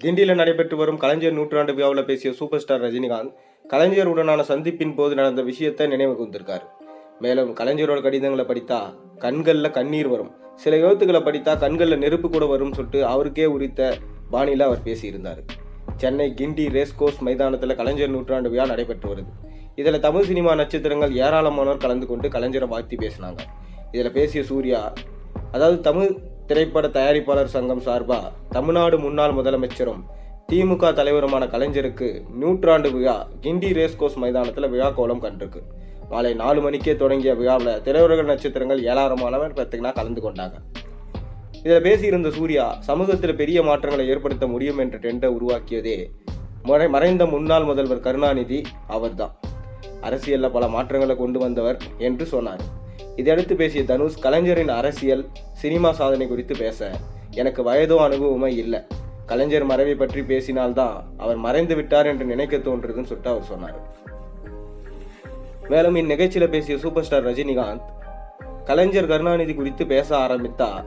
கிண்டியில் நடைபெற்று வரும் கலைஞர் நூற்றாண்டு விழாவில் பேசிய சூப்பர் ஸ்டார் ரஜினிகாந்த் கலைஞருடனான சந்திப்பின் போது நடந்த விஷயத்தை நினைவு கூர்ந்திருக்கார் மேலும் கலைஞரோட கடிதங்களை படித்தா கண்களில் கண்ணீர் வரும். சில எழுத்துக்களை படித்தா கண்களில் நெருப்பு கூட வரும்னு சொல்லிட்டு அவருக்கே உரித்த பாணியில் அவர் பேசியிருந்தார். சென்னை கிண்டி ரேஸ்கோர்ஸ் மைதானத்தில் கலைஞர் நூற்றாண்டு விழா நடைபெற்று வருது. இதில் தமிழ் சினிமா நட்சத்திரங்கள் ஏராளமானோர் கலந்து கொண்டு கலைஞரை வாழ்த்தி பேசினாங்க. இதில் பேசிய சூர்யா அதாவது தமிழ் திரைப்பட தயாரிப்பாளர் சங்கம் சார்பா தமிழ்நாடு முன்னாள் முதலமைச்சரும் திமுக தலைவருமான கலைஞருக்கு நூற்றாண்டு விழா கிண்டி ரேஸ்கோஸ் மைதானத்தில் விழா கோலம் கண்டிருக்கு. மாலை நாலு மணிக்கே தொடங்கிய விழாவில் திரையுலக நட்சத்திரங்கள் ஏராளமானவர் பார்த்தீங்கன்னா கலந்து கொண்டாங்க. இதில் பேசியிருந்த சூர்யா சமூகத்தில் பெரிய மாற்றங்களை ஏற்படுத்த முடியும் என்ற டெண்டை உருவாக்கியதே மறை மறைந்த முன்னாள் முதல்வர் கருணாநிதி அவர்தான். அரசியலில் பல மாற்றங்களை கொண்டு வந்தவர் என்று சொன்னார். இதையடுத்து பேசிய தனுஷ் கலைஞரின் அரசியல் சினிமா சாதனை குறித்து பேச. எனக்கு வயதோ அனுபவமே இல்லை. கலைஞர் மறைவை பற்றி பேசினால்தான் அவர் மறைந்து விட்டார் என்று நினைக்க தோன்றுதுன்னு சொல்லிட்டு அவர் சொன்னார். மேலும் இந்நிகழ்ச்சியில் பேசிய சூப்பர் ஸ்டார் ரஜினிகாந்த் கலைஞர் கருணாநிதி குறித்து பேச ஆரம்பித்தா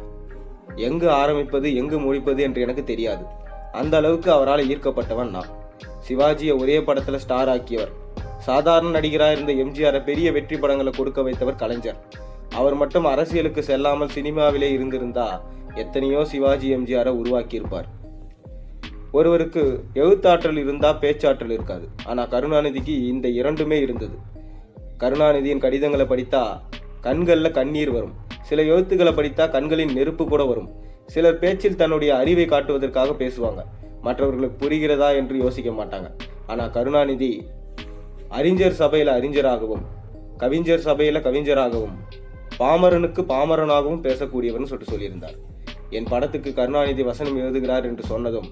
எங்கு ஆரம்பிப்பது எங்கு முடிப்பது என்று எனக்கு தெரியாது. அந்த அளவுக்கு அவரால் ஈர்க்கப்பட்டவன் நான். சிவாஜியை ஒரே படத்தில் ஸ்டார் ஆக்கியவர் சாதாரண நடிகராக இருந்த எம்ஜிஆரை பெரிய வெற்றி படங்களை கொடுக்க வைத்தவர் கலைஞர். அவர் மட்டும் அரசியலுக்கு செல்லாமல் சினிமாவிலே இருந்திருந்தா எத்தனையோ சிவாஜி எம்ஜிஆரை உருவாக்கியிருப்பார். ஒருவருக்கு எழுத்தாற்றல் இருந்தால் பேச்சாற்றல் இருக்காது. ஆனால் கருணாநிதிக்கு இந்த இரண்டுமே இருந்தது. கருணாநிதியின் கடிதங்களை படித்தா கண்களில் கண்ணீர் வரும். சில எழுத்துக்களை படித்தா கண்களின் நெருப்பு கூட வரும். சிலர் பேச்சில் தன்னுடைய அறிவை காட்டுவதற்காக பேசுவாங்க. மற்றவர்களுக்கு புரிகிறதா என்று யோசிக்க மாட்டாங்க. ஆனால் கருணாநிதி அறிஞர் சபையில் அறிஞராகவும் கவிஞர் சபையில் கவிஞராகவும் பாமரனுக்கு பாமரனாகவும் பேசக்கூடியவர்னு சொல்லிட்டு சொல்லியிருந்தார். என் படத்துக்கு கருணாநிதி வசனம் எழுதுகிறார் என்று சொன்னதும்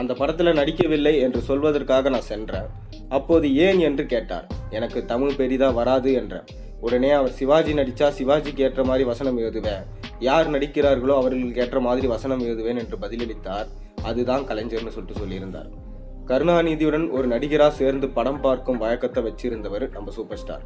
அந்த படத்தில் நடிக்கவில்லை என்று சொல்வதற்காக நான் சென்றேன். அப்போது ஏன் என்று கேட்டார். எனக்கு தமிழ் பெரிதா வராது என்றேன் உடனே அவர் சிவாஜி நடித்தா சிவாஜிக்கு ஏற்ற மாதிரி வசனம் எழுதுவேன். யார் நடிக்கிறார்களோ அவர்களுக்கு ஏற்ற மாதிரி வசனம் எழுதுவேன் என்று பதிலளித்தார். அதுதான் கலைஞர்னு சொல்லிட்டு சொல்லியிருந்தார். கருணாநிதியுடன் ஒரு நடிகரா சேர்ந்து படம் பார்க்கும் வழக்கத்தை வச்சிருந்தவர் நம்ம சூப்பர் ஸ்டார்.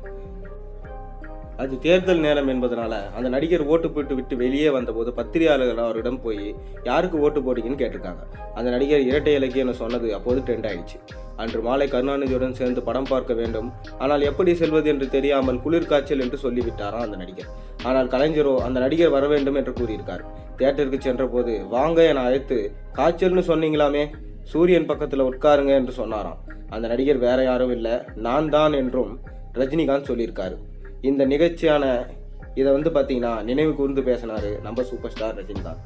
அது தேர்தல் நேரம் என்பதனால அந்த நடிகர் ஓட்டு போட்டு விட்டு வெளியே வந்தபோது பத்திரிகையாளர்கள் அவரிடம் போய் யாருக்கு ஓட்டு போட்டீங்கன்னு கேட்டிருக்காங்க. அந்த நடிகர் இரட்டை இலக்கியம்னு சொன்னது அப்போது ட்ரெண்ட் ஆயிடுச்சு. அன்று மாலை கருணாநிதியுடன் சேர்ந்து படம் பார்க்க வேண்டும். ஆனால் எப்படி செல்வது என்று தெரியாமல் குளிர்காய்ச்சல் என்று சொல்லிவிட்டாராம் அந்த நடிகர். ஆனால் கலைஞரோ அந்த நடிகர் வர வேண்டும் என்று கூறியிருக்கார். தியேட்டருக்கு சென்றபோது வாங்க என அழைத்து காய்ச்சல்னு சொன்னீங்களாமே சூரியன் பக்கத்தில் உட்காருங்க என்று சொன்னாராம். அந்த நடிகர் வேற யாரும் இல்லை நான் தான் என்றும் ரஜினிகாந்த் சொல்லியிருக்காரு. இந்த நிகழ்ச்சியான இதை வந்து பார்த்தீங்கன்னா நினைவு கூர்ந்து பேசினாரு நம்ம சூப்பர் ஸ்டார் ரஜினிகாந்த்.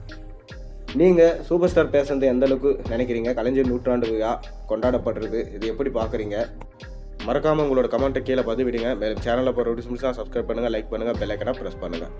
நீங்கள் சூப்பர் ஸ்டார் பேசுனது எந்த அளவுக்கு நினைக்கிறீங்க? கலைஞர் நூற்றாண்டு விழா கொண்டாடப்படுறது இது எப்படி பார்க்குறீங்க மறக்காமல் உங்களோட கமெண்ட்டை கீழே பதிவிடுங்க. மேலும் சேனலில் போகிற முடிச்சா சப்ஸ்கிரைப் பண்ணுங்கள் லைக் பண்ணுங்கள் பெல் ப்ரெஸ் பண்ணுங்கள்